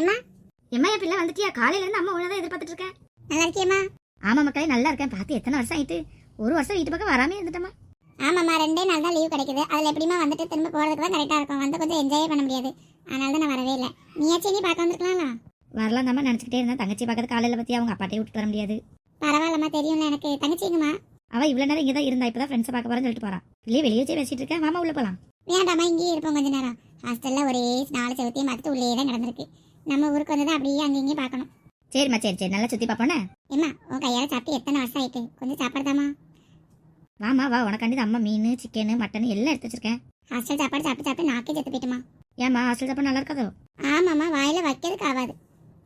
எம்மா எம்மா என் பிள்ளை வந்துட்டியா? காலையில இருந்து அம்மா உன்னதான் எதிர்பார்த்துட்டு இருக்கேன். நல்லா இருக்கியம்மா. ஆமா மக்களே நல்லா இருக்கேன். பார்த்து எத்தனை வருஷம் ஆயிட்டு? ஒரு வருஷம் வீட்டு பக்கம் வராமே இருந்துட்டமா ஆமாம்மா ரெண்டே நாள் தான் லீவ் கிடைக்குது. அதில் எப்படிமா வந்துட்டு திரும்ப போகிறதுக்கு தான் கரெக்டாக இருக்கும். வந்து கொஞ்சம் என்ஜாய் பண்ண முடியாது. அதனால தான் நான் வரவே இல்லை. நீயாச்சும் நீ பார்க்க வந்திருக்கலாம்ல? வரலாம் தான் நினைச்சுக்கிட்டே இருந்தேன். தங்கச்சி பக்கத்து காலையில பத்தி அவங்க அப்பாட்டையே விட்டு வர முடியாது. பரவாயில்லம்மா தெரியும்ல எனக்கு. தங்கச்சிங்கம்மா அவ இவ்வளவு நேரம் இங்க தான் இருந்தா இப்பதான் ஃப்ரெண்ட்ஸ் பார்க்க போறேன்னு சொல்லிட்டு போறான் இல்லையே வெளியே வச்சே பேசிட்டு இருக்கேன். மாமா உள்ள போலாம். வேண்டாம்மா இங்கேயே இருப்போம் கொஞ்ச நேரம். ஹாஸ்டலில் ஒரே நாலு செவத்தையும் பார்த்துட்டு உள்ளே தான் நடந்திருக்கு நம்ம ஊருக்கு வந்து அப்படியே அங்கே இங்கேயும் பார்க்கணும். சரிம்மா சரி சரி. நல்லா சுத்தி பாப்போனே ஏம்மா உன் கையால் சாப்பிட்டு எத்தனை வருஷம் ஆயிட்டு? கொஞ்சம் சாப்பிடுதாம்மா. வாமா வா. உனக்காண்டி அம்மா மீன் சிக்கன் மட்டன் எல்லாம் எடுத்து வச்சிருக்கேன். ஹாஸ்டல் சாப்பாடு சாப்பிட்டு சாப்பிட்டு நாக்கே செத்து போயிட்டுமா? ஏமா ஹாஸ்டல் சாப்பாடு நல்லா இருக்காதோ? ஆமாம்மா வாயில் வைக்கிறதுக்கு ஆகாது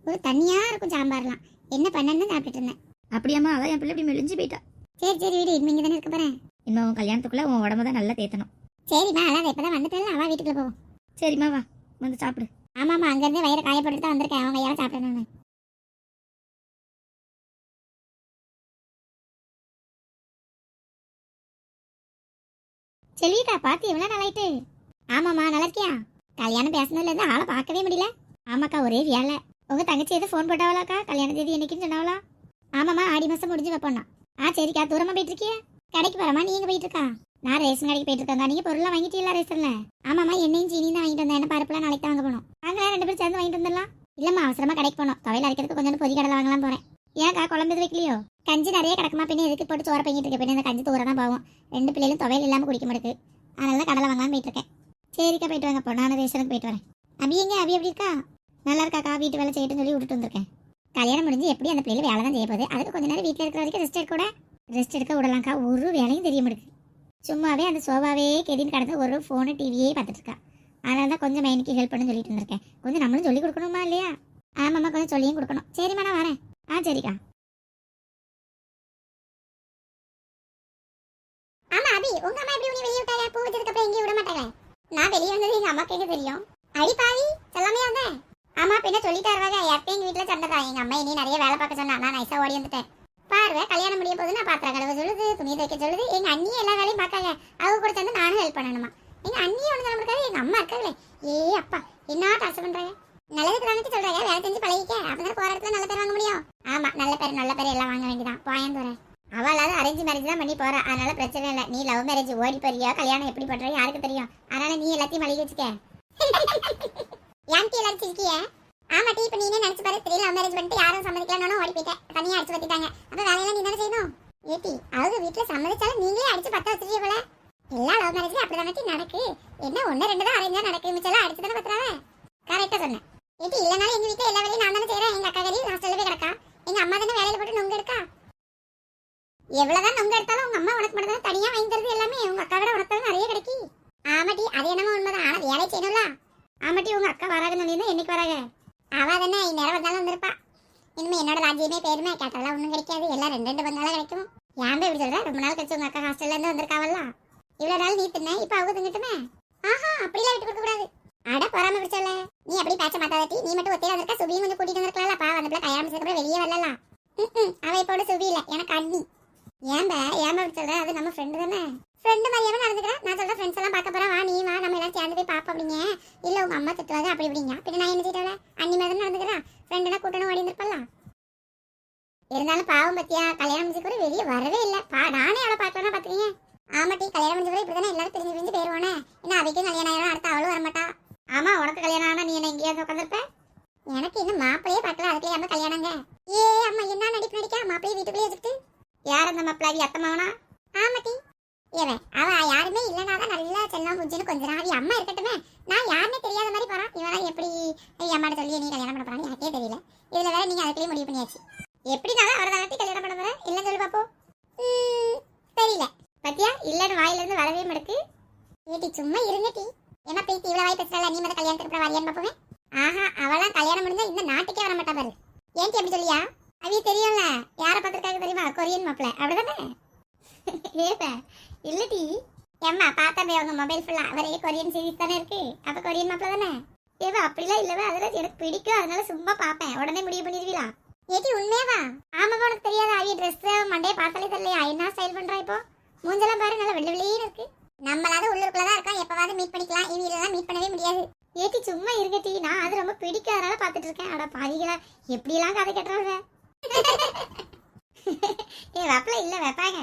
ஒரு தனியாக இருக்கும் சாம்பார்லாம். என்ன பண்ணேன்னு சாப்பிட்டுட்டு இருந்தேன். அப்படியாம்மா அதான் என் பிள்ளை இப்படி மெலிஞ்சு போயிட்டா. சரி சரி வீடு. இனிமே இங்கே தானே இருக்க போகிறேன் இன்னும் உன் கல்யாணத்துக்குள்ள உன் உடம்ப தான் நல்லா தேத்தணும். சரிம்மா அதான் இப்போ தான் வந்துட்டல அவா வீட்டுக்குள்ள போவோம். சரிம்மா வா. வந்து சாப்பிடு. ஆமாம்மா அங்கேருந்து வயிறு காயப்பட்டு தான் வந்திருக்கேன். அவன் கையால் சாப்பிடணும்னு செல்விக்கா பார்த்து எவ்வளோ நாளாயிட்டு ஆமாம்மா நல்லா இருக்கியா? கல்யாணம் பேசினதுலேருந்து ஆளை பார்க்கவே முடியல. ஆமாக்கா ஒரே வேலை உங்கள் தங்கச்சி எதுவும் ஃபோன் போட்டாவலாக்கா கல்யாண தேதி என்னைக்குன்னு சொன்னாவளா? ஆமாம்மா ஆடி மாதம் முடிஞ்சு வைப்போண்ணா ஆ சரிக்கா தூரமாக போயிட்டு இருக்கியா? கடைக்கு வரமா நீங்க போயிட்டு இருக்கா? நான் ரேஷன் கடைக்கு போயிட்டு இருக்கேன் நீங்க பொருள்லாம் வாங்கிட்டீங்களா ரேஷன்ல ஆமாம்மா என்னையும் சீனி தான் வாங்கிட்டு வந்தேன். என்ன பருப்புலாம் நாளைக்கு தான் வாங்க போனோம். வாங்கலாம் ரெண்டு பேரும் சேர்ந்து வாங்கிட்டு வந்துடலாம். இல்லம்மா அவசரமா கடைக்கு போகணும் துவையல் அரைக்கிறதுக்கு கொஞ்சம் பொதி கடலை வாங்கலாம் போறேன். ஏன்க்கா குழம்பு எதுவும் வைக்கலையோ? கஞ்சி நிறைய கிடக்குமா? பின்ன எதுக்கு போட்டு சோற பங்கிட்டு இருக்க? பின்ன இந்த கஞ்சி தூரம் தான் போகும். ரெண்டு பிள்ளைகளும் துவையில் இல்லாம குடிக்க மாட்டுக்கு. அதனால கடலை வாங்கலாம் போயிட்டு இருக்கேன். சரிக்கா போயிட்டு வாங்க. போ நான் ரேஷனுக்கு போயிட்டு வரேன். அபி எங்க? அபி எப்படி இருக்கா? நல்லா இருக்காக்கா? வீட்டு வேலை செய்யட்டுன்னு சொல்லி விட்டுட்டு வந்திருக்கேன். கல்யாணம் முடிஞ்சு எப்படி அந்த பிள்ளைகள் வேலை தான் செய்ய போகுது? அதுக்கு கொஞ்ச நேரம் வீட்டில் இருக்கிற வரைக்கும் ரெஸ்ட் எடுக்க கூட ரெஸ்ட் எடுக்க விடலாம்க்கா. ஒரு வேலையும் தெரிய மாட்டேங்குது சும்மாவே அந்த சோபாவே கெதின்னு கடந்து ஒரு ஃபோனு டிவியே பார்த்துட்டு இருக்கா அதனால தான் கொஞ்சம் மைனுக்கு ஹெல்ப் பண்ணு சொல்லிட்டு இருந்திருக்கேன். கொஞ்சம் நம்மளும் சொல்லி கொடுக்கணுமா இல்லையா? ஆமாம்மா கொஞ்சம் சொல்லியும் கொடுக்கணும். சரிம்மா நான் வரேன். ஆ சரிக்கா. ஆமா அபி உங்க அம்மா எப்படி உன்னை வெளியே விட்டாங்க? பூ வச்சதுக்கு அப்புறம் எங்கேயும் விட மாட்டாங்களே? நான் வெளியே வந்தது எங்க அம்மா கேட்க தெரியும்? அடி பாவி சொல்லாமே வந்தேன் ஆமா பின்ன சொல்லிட்டாருவாங்க எப்பயும் எங்க வீட்டுல சண்டை தான். எங்க அம்மா இனி நிறைய வேலை பார்க்க சொன்னா நான் நைஸா ஓடி வந்துட்டேன். பார்வை கல்யாணம் முடிய போது நான் பாத்திரம் கழுவ சொல்லுது துணி தைக்க சொல்லுது. எங்க அண்ணியும் எல்லா வேலையும் பார்க்காங்க. அவங்க கூட சேர்ந்து நானும் ஹெல்ப் பண்ணணுமா? எங்க அண்ணியும் ஒண்ணு சொல்ல முடியாது எங்க அம்மா இருக்காங்களே ஏ அப்பா என்ன டார்ச்சர் பண்றாங்க? நல்லதுக்கு தானே சொல்றாங்க. வேலை செஞ்சு பழகிக்க. அப்பதான் போற இடத்துல நல்ல பேர் வாங்க முடியும். ஆமா நல்ல பேர் நல்ல பேர் எல்லாம் வாங்க வேண்டியதான் போயந்தோற அவளாவது அரேஞ்ச் மேரேஜ் தான் பண்ணி போறா. அதனால பிரச்சனை இல்லை. நீ லவ் மேரேஜ் ஓடி போறியா? கல்யாணம் எப்படி பண்ற யாருக்கு தெரியும்? அதனால நீ எல்லாத்தையும் மளிகை வச்சுக்க. ஏன் எல்லாரும் சிரிக்கிய? ஆமா டீ இப்ப நீனே நினைச்சு பாரு? தெரியல லவ் மேரேஜ் பண்ணிட்டு யாரும் சம்மதிக்கலன்னு ஓடி போயிட்டேன் தனியா அடிச்சு பத்திட்டாங்க அப்ப வேலையெல்லாம் நீ தானே செய்யணும்? ஏட்டி அவங்க வீட்டுல சம்மதிச்சாலும் நீங்களே அடிச்சு பத்த வச்சிருக்கீ போல. எல்லா லவ் மேரேஜ்லயும் அப்படிதானே நடக்கு. என்ன ஒண்ணு ரெண்டு தான் அரேஞ்சா நடக்கு. மிச்சம் அடிச்சு தானே பத்துறாங்க கரெக்டா சொன்னேன் ஏட்டி இல்லனாலும் எங்க வீட்டுல எல்லா வேலையும் நான் தானே செய்யறேன் எங்க அக்கா வேலையும் ஹாஸ்டல்ல போய் கிடக்கா? எங்க அம்மா தானே வேலையில போட்டு நொங்க இருக்கா எவ்வளவுதான் நொங்க எடுத்தாலும் உங்க அம்மா உனக்கு மட்டும் தான் தனியா வாங்கி தருது எல்லாமே. உங்க அக்கா விட உனக்கு நிறைய கிடைக்கி. ஆமாட்டி அது என்னமோ உண்மைதான். ஆனா வேலை செய்யணும்ல. ஆமாட்டி உங்க அக்கா வராதுன்னு என்னைக்கு வராங்க அவள் தானே இந்நேரம் வந்தாலும் வந்திருப்பா. இனிமே என்னோட ராஜ்யமே பேருமே கேட்டாலாம் ஒன்றும் கிடைக்காது. எல்லாம் ரெண்டு ரெண்டு பங்கால கிடைக்கும். ஏன் இப்படி சொல்ற? ரொம்ப நாள் கழிச்சு உங்கள் அக்கா ஹாஸ்டல்லேருந்து வந்திருக்காவல்லாம் இவ்வளோ இவ்வளவு நாள் நீ தின்ன இப்போ அவங்க தின்னுட்டுமே ஆஹா அப்படிலாம் விட்டு கொடுக்கக்கூடாது அட பொறாம பிடிச்சல நீ அப்படி பேச்ச மாட்டாதட்டி நீ மட்டும் ஒத்தையில வந்திருக்க சுபியும் கொஞ்சம் கூட்டிட்டு வந்திருக்கலாம் பா அந்த பிள்ளை கல்யாணம் வெளியே வரலாம் அவ இப்போட சுபி இல்ல எனக்கு அண்ணி. ஏன்பா ஏன் அப்படி சொல்ற? அது நம்ம ஃப்ரெண்டு தானே. ஃப்ரெண்டு மாதிரியாவே நடந்துக்கிறேன் நான் சொல்ற ஃப்ரெண்ட்ஸ் எல்லாம் பார்க்க போறேன். வா நீ வா நம்ம எல்லாம் சேர்ந்து போய் பார்ப்போம் அப்படிங்க. இல்ல உங்க அம்மா திட்டுவாங்க அப்படி இப்படிங்க. பின்ன நான் என்ன செய்யறேன் அண்ணி மாதிரி தானே நடந்துக்கிறேன் ஃப்ரெண்டுனா கூட்டணும் ஓடி இருந்திருப்பலாம் இருந்தாலும் பாவம் பத்தியா? கல்யாணம் முடிஞ்சு கூட வெளியே வரவே இல்லை. பா நானே அவளை பார்க்கலன்னா பாத்துக்கீங்க. ஆமாட்டி கல்யாணம் முடிஞ்ச கூட இப்படி தானே எல்லாரும் பிரிஞ்சு பிரிஞ்சு போயிருவானே? ஏன்னா அவைக்கும் கல்யாணம் ஆயிரும் அடுத்து அவளும் வரமாட்டா? ஆமா உனக்கு கல்யாணம் ஆனா நீ என்ன எங்கேயாவது உட்காந்துருப்ப எனக்கு இன்னும் மாப்பிளையே பார்க்கல அதுக்குள்ளே அம்மா கல்யாணங்க. ஏ அம்மா என்ன நடிப்பு நடிக்கா மாப்பிளையே வீட்டுக்குள்ளேயே வச்சுட்டு யார் அந்த மாப்பிளாவி அத்தமாவனா ஆமாட்டி இவன் அவ யாருமே இல்லைனா தான் நல்லா செல்லம் குஞ்சுன்னு கொஞ்ச நாள் அம்மா இருக்கட்டுமே நான் யாருமே தெரியாத மாதிரி போறான் இவன் எப்படி ஐய் அம்மாட்ட சொல்லி நீ கல்யாணம் பண்ண போறான்னு எனக்கே தெரியல இதுல வேற நீங்க அதுக்குள்ளே முடிவு பண்ணியாச்சு எப்படினாலும் அவரை தானட்டி கல்யாணம் பண்ண போற இல்லைன்னு சொல்லி பாப்போம் ம், தெரியல பத்தியா இல்லைன்னு வாயில இருந்து வரவே மாட்டுக்கு. ஏட்டி சும்மா இருங்க டி. என்ன பிரீத்தி இவ்வளோ வாய் பேசுறல நீ மட்டும் கல்யாணத்துக்கு அப்புறம் வரையான்னு பார்ப்போமே. ஆஹா அவளாம் கல்யாணம் முடிஞ்சா இந்த நாட்டுக்கே வர மாட்டா பாரு. ஏன்டி அப்படி சொல்லியா? அவிய தெரியும்ல. யாரை பார்த்துருக்காங்க தெரியுமா? கொரியன் மாப்பிள்ள அப்படிதானே? ஏப்ப இல்லடி ஏம்மா பார்த்தாமே அவங்க மொபைல் ஃபுல்லா அவரே கொரியன் சீரிஸ் தானே இருக்கு. அப்போ கொரியன் மாப்பிள்ள தானே? ஏவா அப்படிலாம் இல்லவே. அதெல்லாம் எனக்கு பிடிக்கும். அதனால சும்மா பார்ப்பேன். உடனே முடிவு பண்ணிடுவீங்களா ஏடி உண்மையாவா? ஆமாப்பா உனக்கு தெரியாத? அவிய ட்ரெஸ் மண்டையை பார்த்தாலே தெரியலையா? என்ன ஸ்டைல் பண்ணுறா இப்போ? மூஞ்செல்லாம் பாரு நல்லா வெள்ளை வெளியே இருக்கு. நம்மளாவது உள்ளூருக்குள்ள தான் இருக்கோம் எப்பவாவது மீட் பண்ணிக்கலாம். இவங்க மீட் பண்ணவே முடியாது. ஏத்தி சும்மா இருங்க நான் அது ரொம்ப பிடிக்காதனால பார்த்துட்டு இருக்கேன் அட பாதிகளா எப்படிலாம் கதை கட்டுறாங்க ஏ வப்பல இல்ல வைப்பாங்க.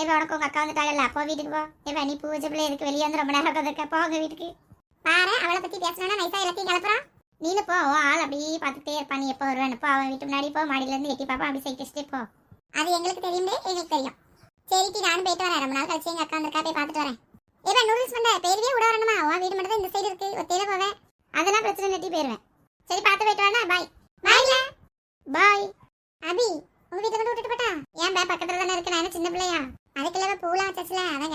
ஏப்பா உனக்கு உங்க அக்கா வந்துட்டாங்கல்ல அப்போ வீட்டுக்கு போ. ஏப்பா நீ பூஜை பிள்ளை இதுக்கு வெளியே வந்து ரொம்ப நேரம் உட்காந்துருக்க? போங்க வீட்டுக்கு. பாரு அவளை பத்தி பேசணும்னா நைஸா எல்லாத்தையும் கிளப்புறான் நீனு போ உன் ஆள் அப்படியே பார்த்துட்டே இருப்பான். நீ எப்போ வருவேன்னு போ. அவன் வீட்டு முன்னாடி போ மாடியில இருந்து எட்டி பாப்பா அப்படி சைட் போ. அது எங்களுக்கு தெரியும் எங்களுக்கு தெரியும். சரி டீ நானும் போயிட்டு வரேன். ரொம்ப நாள் கழிச்சு எங்க அக்கா வந்திருக்கா போய் பார்த்துட்டு வரேன். ஏப்பா நூடுல்ஸ் பண்ண பேருவே விட வரணுமா? உன் வீடு மட்டும் தான் இந்த சைடு இருக்கு. ஒத்தையில போவேன். அதெல்லாம் பிரச்சனை நட்டி போயிருவேன். சரி பார்த்து போயிட்டு வரேன் பாய் பாய்ல பாய் அபி உங்க வீட்டை கொண்டு விட்டுட்டு போட்டா? ஏன் பே பக்கத்துல தானே இருக்கு. நான் சின்ன பிள்ளையா? அதுக்குள்ள பூலாம் வச்சாச்சுல அதான்